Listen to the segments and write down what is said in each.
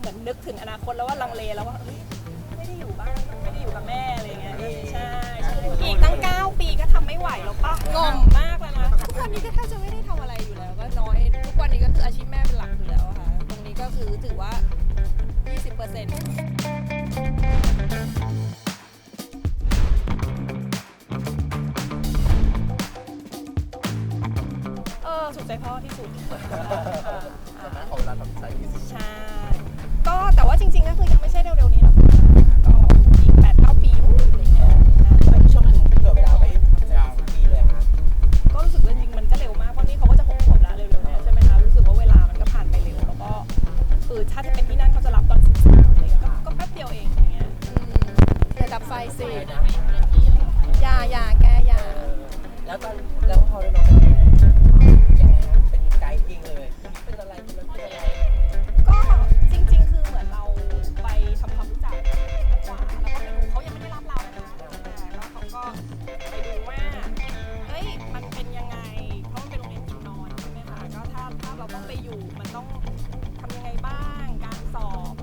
เหมือนนึกถึงอนาคตแล้วว่าลังเลแล้วว่าเฮ้ยไม่ได้อยู่บ้านไม่ได้อยู่กับแม่อะไรเงี้ยใช่ใช่อีกตั้ง 9 ปีก็ทำไม่ไหวแล้วปะงอมมากแล้วนะ ทุกวันนี้ก็แทบจะไม่ได้ทำอะไรอยู่แล้วก็น้อย ทุกวันนี้ก็คืออาชีพแม่เป็นหลักอยู่แล้วอะค่ะ ตรงนี้ก็คือถือว่า 20%เออสุดใจพ่อที่สุด ย่าอย่าแกอย่าแล้วตอนแล้วพอได้น้องเป็นยังไงยังไงนะเป็นไกด์เองเลยเป็นอะไรเป็นอะไรเป็นอะไรก็จริง ๆ คือเหมือนเราไปทำความรู้จักมากกว่าแล้วก็ไปดูเขายังไม่ได้รับเรานะคะแต่แล้วเขาก็ไปดูว่าเฮ้ยมันเป็นยังไงเพราะมันเป็นโรงเรียนกินนอนใช่ไหมคะก็ถ้าถ้าเราต้องไปอยู่มันต้องทำยังไงบ้าง การสอบ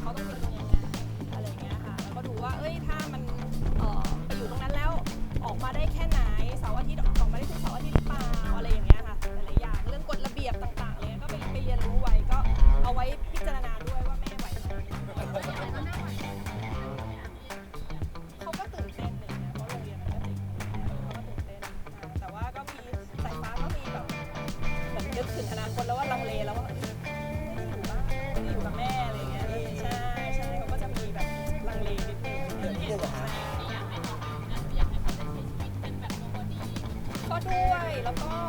เขาต้องเป็นยังไงอะไรอย่างเงี้ยค่ะแล้วก็ดูว่าเอ้ยถ้ามัน เอ่อไปอยู่ตรงนั้นแล้วออกมาได้แค่ไหนเสาร์อาทิตย์ออกมาได้ทุกเสาร์อาทิตย์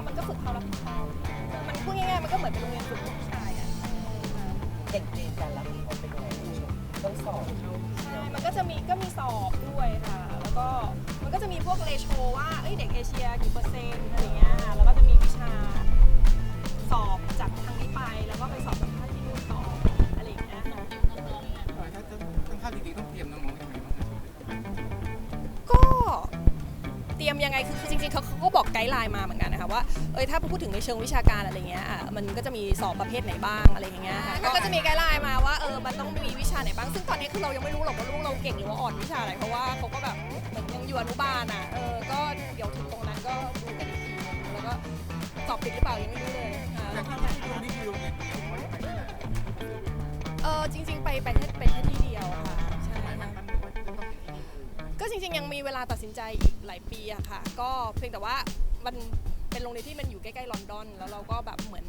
มันก็ฝึกความรับผิดชอบคือมันพูดง่ายๆมันก็เหมือนเป็นโรงเรียนฝึกผู้ชายอะเด็กเรียนการรับมือเขาเป็นยังไงต้องสอนใช่มันก็จะมีก็มีสอบด้วยค่ะ แล้วก็มันก็จะมีพวกเลโชว่าเอ้ยเด็กเอเชียกี่เปอร์เซ็นต์อะไรเงี้ย รียมยังไงคือคือจริงๆเขาเขาก็บอกไกด์ไลน์มาเหมือนกันนะคะว่าเอยถ้าพูดถึงในเชิงวิชาการอะไรเงี้ยอะมันก็จะมีสอบประเภทไหนบ้างอะไรอย่างเงี้ยค่ะก็จะมีไกด์ไลน์มาว่าเออมันต้องมีวิชาไหนบ้างซึ่งตอนนี้คือเรายังไม่รู้หรอกว่าลูกเราเก่งหรือว่าอ่อนวิชาอะไรเพราะว่าเขาก็แบบเหมือนยังอยู่อนุบาลอะเออก็เดี๋ยวถึงตรงนั้นก็ดูกันอีกทีนึงแล้วก็สอบติดหรือเปล่ายังไม่รู้เลยค่ะ แต่ที่ที่ดูนี่คือโรงเรียนเดียวไม่ได้ไปที่ไหนเออจริงๆ ไปไปแค่ไปแค่ที่เเวลาตัดสินใจอีกหลายปีอะค่ะ ก็เพียงแต่ว่ามันเป็นโรงเรียนที่มันอยู่ใกล้ๆลอนดอน แล้วเราก็แบบเหมือน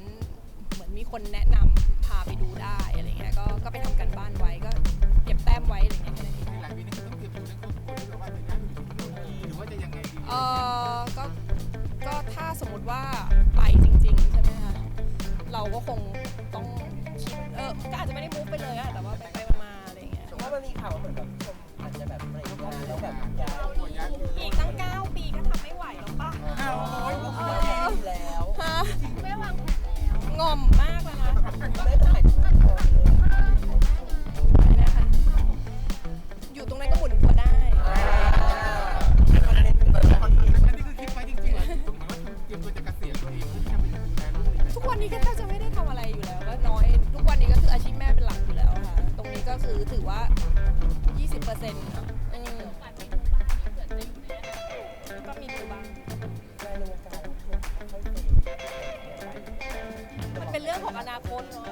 เหมือนมีคนแนะนำพาไปดูได้อะไรเงี้ยก็ก็ไปทำกันบ้านไว้ก็เก็บแต้มไว้อะไรเงี้ยแค่นั้นเองในหลายปีนี้ก็ต้องเตรียมตัวเรื่องข้อมูลหรือว่าจะย้ายไปอยู่ที่นู่นดีหรือว่าจะยังไงดีเออก็ก็ถ้าสมมติว่าไปจริง ๆ ใช่ไหมคะเราก็คงต้องคิดเออก็อาจจะไม่ได้มูฟไปเลยอะแต่ว่าไปไปๆมาๆอะไรเงี้ยเพราะมันมีข่าวว่าเหมือนแบบ ทุกวันนี้ก็แทบจะไม่ได้ทำอะไรอยู่แล้วก็น้อย ทุกวันนี้ก็คืออาชีพแม่เป็นหลักอยู่แล้วค่ะ ตรงนี้ก็คือถือว่า 20%เนาะอืมก็มีดูบ้างในวงการค่อยๆเฟดมันเป็นเรื่องของอนาคตเนาะ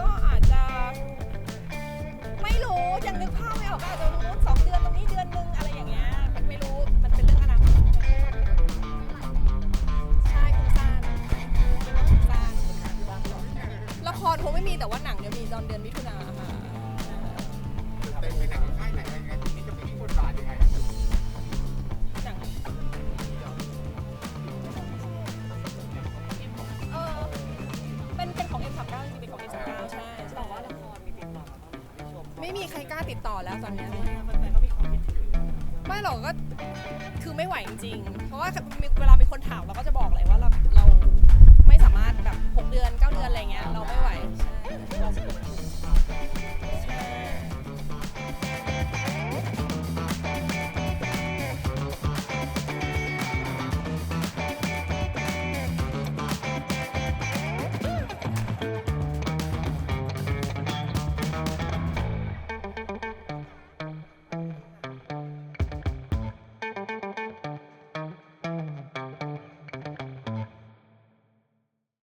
ก็อาจจะ ไม่รู้ยังนึกภาพไม่ออกก็อาจจะรู้สองเดือนตรงนี้ ล้าติดต่อแล้วตอนเนี้ยไม่หรอกก็คือไม่ไหวจริงๆเพราะว่ามี